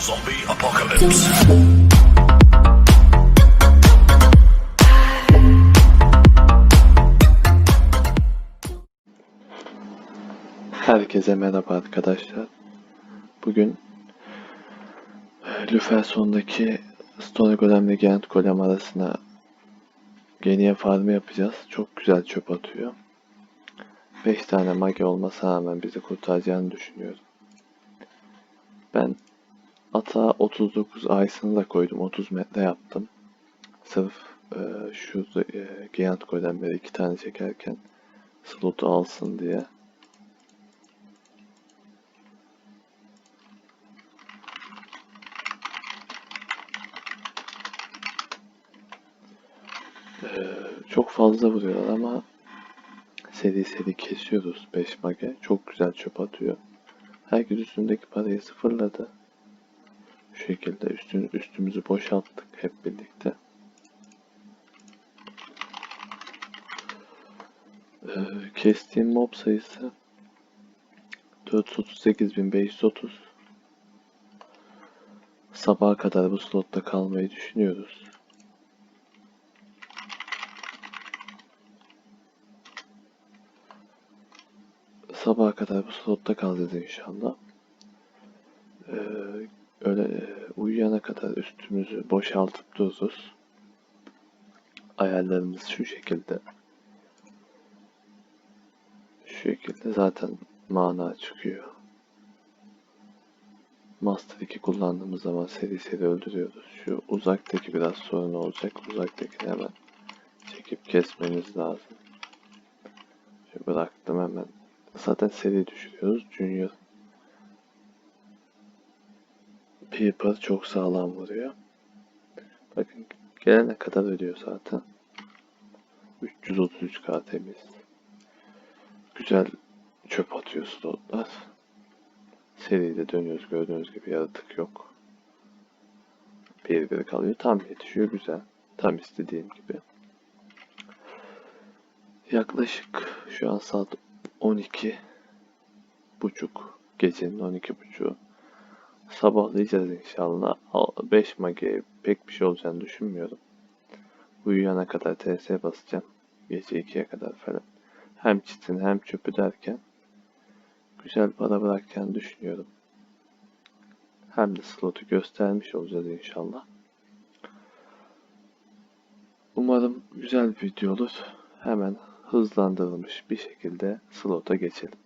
Zombie apocalypse. Herkese merhaba arkadaşlar. Bugün Lüferson'daki Stone Golem ve Giant Golem arasına geniye farmı yapacağız. Çok güzel çöp atıyor. 5 tane mage olmasına rağmen bizi kurtaracağını düşünüyorum. Ben ata 39 ayısını da koydum. 30 metre yaptım. Sırf e, şurada e, Giant Golem'leri iki tane çekerken slotu alsın diye. Ee, çok fazla vuruyorlar ama seri seri kesiyoruz 5 mage. Çok güzel çöp atıyor. Herkes üstündeki parayı sıfırladı. Şu şekilde üstün, üstümüzü boşalttık hep birlikte. Ee, kestiğim mob sayısı 438.530 Sabaha kadar bu slotta kalmayı düşünüyoruz. Sabaha kadar bu slotta kalacağız inşallah. Ee, öyle e, uyuyana kadar üstümüzü boşaltıp dururuz. Ayarlarımız şu şekilde. Şu şekilde zaten mana çıkıyor. Master 2 kullandığımız zaman seri seri öldürüyoruz. Şu uzaktaki biraz sorun olacak. Uzaktakini hemen çekip kesmeniz lazım. Şu bıraktım hemen Zaten seri düşürüyoruz. Junior Piper çok sağlam vuruyor. Bakın gelene kadar ölüyor zaten. 333k temiz. Güzel çöp atıyor slotlar. Seride dönüyoruz gördüğünüz gibi yaratık yok. Bir bir kalıyor. Tam yetişiyor güzel. Tam istediğim gibi. Yaklaşık şu an saat 12 buçuk gecenin 12 buçuğu sabahlayacağız inşallah. 5 mage pek bir şey olacağını düşünmüyorum. Uyuyana kadar TS basacağım. Gece 2'ye kadar falan. Hem çitin hem çöpü derken güzel para bırakacağını düşünüyorum. Hem de slotu göstermiş olacağız inşallah. Umarım güzel bir video olur hemen hızlandırılmış bir şekilde slota geçelim.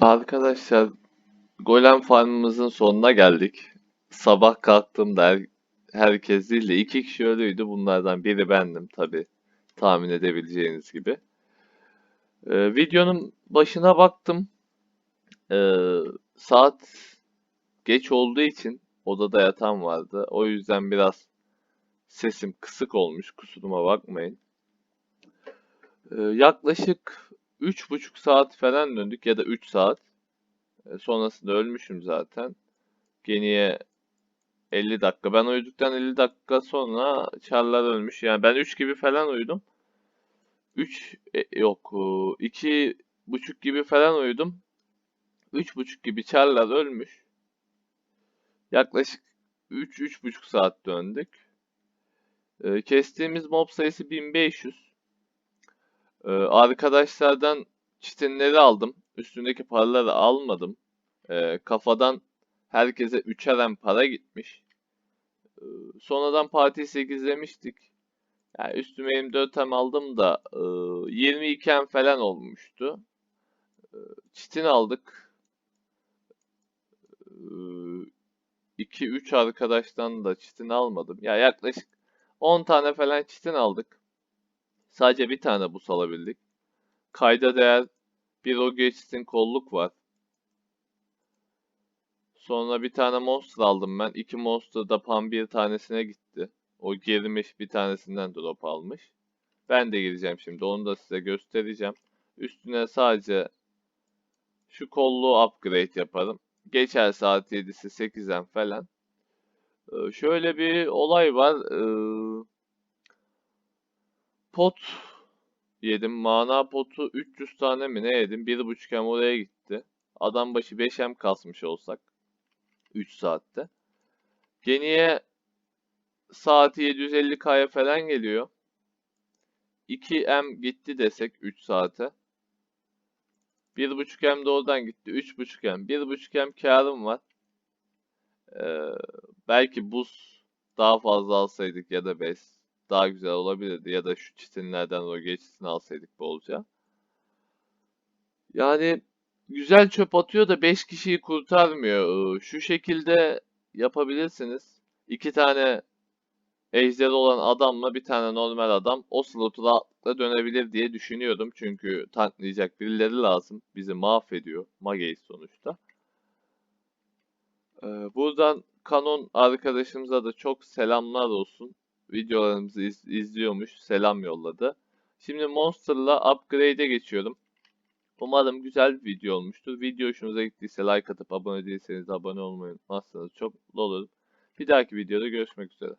Arkadaşlar Golem Farmımızın sonuna geldik. Sabah kalktığımda her, herkes değil de iki kişi ölüydü. Bunlardan biri bendim tabi. Tahmin edebileceğiniz gibi. Ee, videonun başına baktım. Ee, saat geç olduğu için odada yatan vardı. O yüzden biraz sesim kısık olmuş. Kusuruma bakmayın. Ee, yaklaşık 3,5 saat falan döndük ya da 3 saat. Ee, sonrasında ölmüşüm zaten. Geniye 50 dakika. Ben uyuduktan 50 dakika sonra Çarlar ölmüş. Yani ben 3 gibi falan uyudum. 3 yok 2 buçuk gibi falan uyudum. 3 buçuk gibi Çarlar ölmüş. Yaklaşık 3 buçuk saat döndük. Ee, kestiğimiz mob sayısı 1500. Ee, arkadaşlardan çitinleri aldım. Üstündeki paraları almadım. Ee, kafadan herkese üçeren para gitmiş. Ee, sonradan parti 8'lemiştik. Yani üstüme 24 hem aldım da e, 22 hem falan olmuştu. Ee, çitin aldık. 2-3 arkadaştan da çitin almadım. Ya yaklaşık 10 tane falan çitin aldık. Sadece bir tane bus alabildik. Kayda değer bir o çitin kolluk var. Sonra bir tane monster aldım ben. İki monster da pan bir tanesine gitti. O girmiş bir tanesinden drop almış. Ben de gireceğim şimdi. Onu da size göstereceğim. Üstüne sadece şu kolluğu upgrade yaparım. Geçer saat 7'si 8'den falan. Ee, şöyle bir olay var. Ee, pot yedim. Mana potu 300 tane mi ne yedim? 1.5 hem oraya gitti. Adam başı 5 hem kasmış olsak. 3 saatte. Geniye saati 750K'ya falan geliyor. 2M gitti desek 3 saate. 1.5M de oradan gitti. 3.5M. 1.5M karım var. Ee, belki buz daha fazla alsaydık ya da 5 daha güzel olabilirdi. Ya da şu çitinlerden o geçisini alsaydık bolca. Yani güzel çöp atıyor da 5 kişiyi kurtarmıyor. Ee, Şu şekilde yapabilirsiniz. 2 tane ejderi olan adamla bir tane normal adam o slotu rahatlıkla dönebilir diye düşünüyordum. Çünkü tanklayacak birileri lazım. Bizi mahvediyor. Mage'yiz sonuçta. Ee, buradan Canon arkadaşımıza da çok selamlar olsun videolarımızı iz, izliyormuş. Selam yolladı. Şimdi Monster'la Upgrade'e geçiyorum. Umarım güzel bir video olmuştur. Video hoşunuza gittiyse like atıp abone değilseniz abone olmayı unutmazsanız çok mutlu olurum. Bir dahaki videoda görüşmek üzere.